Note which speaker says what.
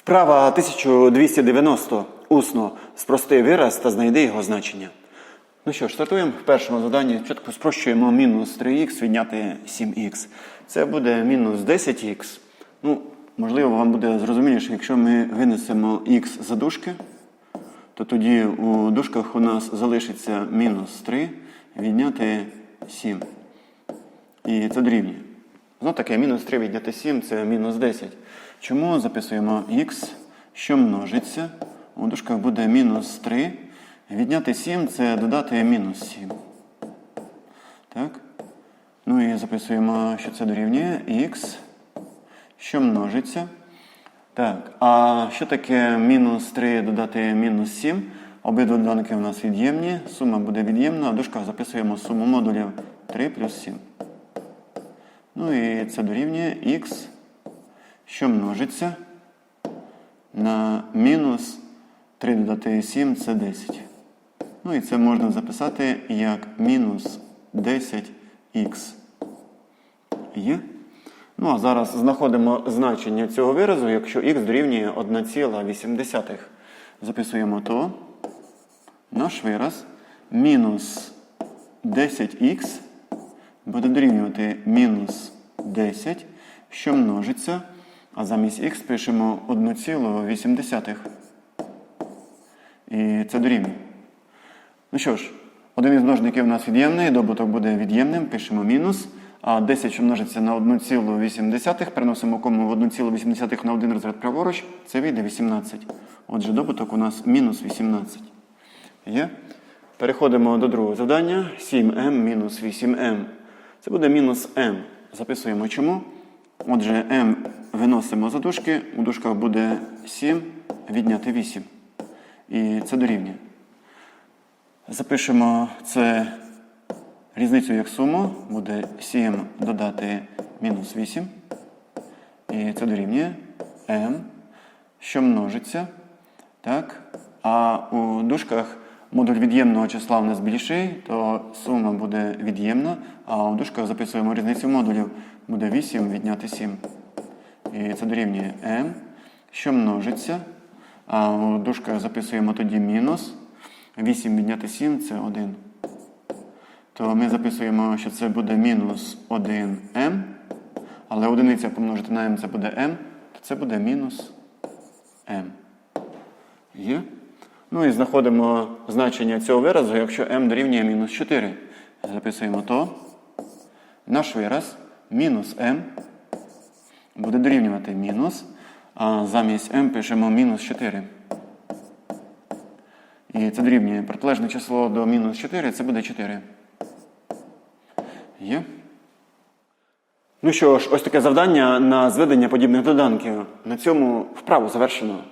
Speaker 1: Вправа 1290. Усно. Спрости вираз та знайди його значення. Ну що ж, стартуємо в першому заданні. Спочатку спрощуємо мінус 3х відняти 7х. Це буде мінус 10х. Ну, можливо, вам буде зрозуміліше, якщо ми винесемо х за дужки, то тоді у дужках у нас залишиться мінус 3 відняти 7. І це дорівнює. Знов таке, мінус 3 відняти 7 це мінус 10. Чому записуємо х, що множиться? У дужках буде мінус 3. Відняти 7 це додати мінус 7. Так? Ну і записуємо, що це дорівнює х, що множиться. Так, а що таке мінус 3 додати мінус 7? Обидва доданки у нас від'ємні, сума буде від'ємна, в дужках записуємо суму модулів 3 плюс 7. Ну і це дорівнює х, що множиться на мінус 3 додати 7 це 10. Ну і це можна записати як мінус 10х. Є? Ну а зараз знаходимо значення цього виразу, якщо х дорівнює 1,8. Записуємо то. Наш вираз мінус 10х буде дорівнювати мінус 10, що множиться, а замість х пишемо 1,8. І це дорівнює. Ну що ж, один із множників у нас від'ємний, добуток буде від'ємним, пишемо мінус. А 10, що множиться на 1,8, переносимо кому в 1,8 на один розряд праворуч, це вийде 18. Отже, добуток у нас мінус 18. Є? Переходимо до другого завдання. 7m мінус 8m. Це буде мінус m. Записуємо чому. Отже, m виносимо за дужки. У дужках буде 7 відняти 8. І це дорівнює. Запишемо це різницю як суму. Буде 7 додати мінус 8. І це дорівнює m, що множиться. Так? А у дужках модуль від'ємного числа в нас більший, то сума буде від'ємна, а у дужках записуємо різницю модулів. Буде 8 відняти 7. І це дорівнює m, що множиться. А у дужках записуємо тоді мінус. 8 відняти 7 це 1. То ми записуємо, що це буде мінус 1m. Але одиниця помножити на m це буде m, то це буде мінус m. Є? Ну і знаходимо значення цього виразу, якщо m дорівнює мінус 4. Записуємо то. Наш вираз мінус m буде дорівнювати мінус. А замість m пишемо мінус 4. І це дорівнює протилежне число до мінус 4, це буде 4. Є? Ну що ж, ось таке завдання на зведення подібних доданків. На цьому вправу завершено.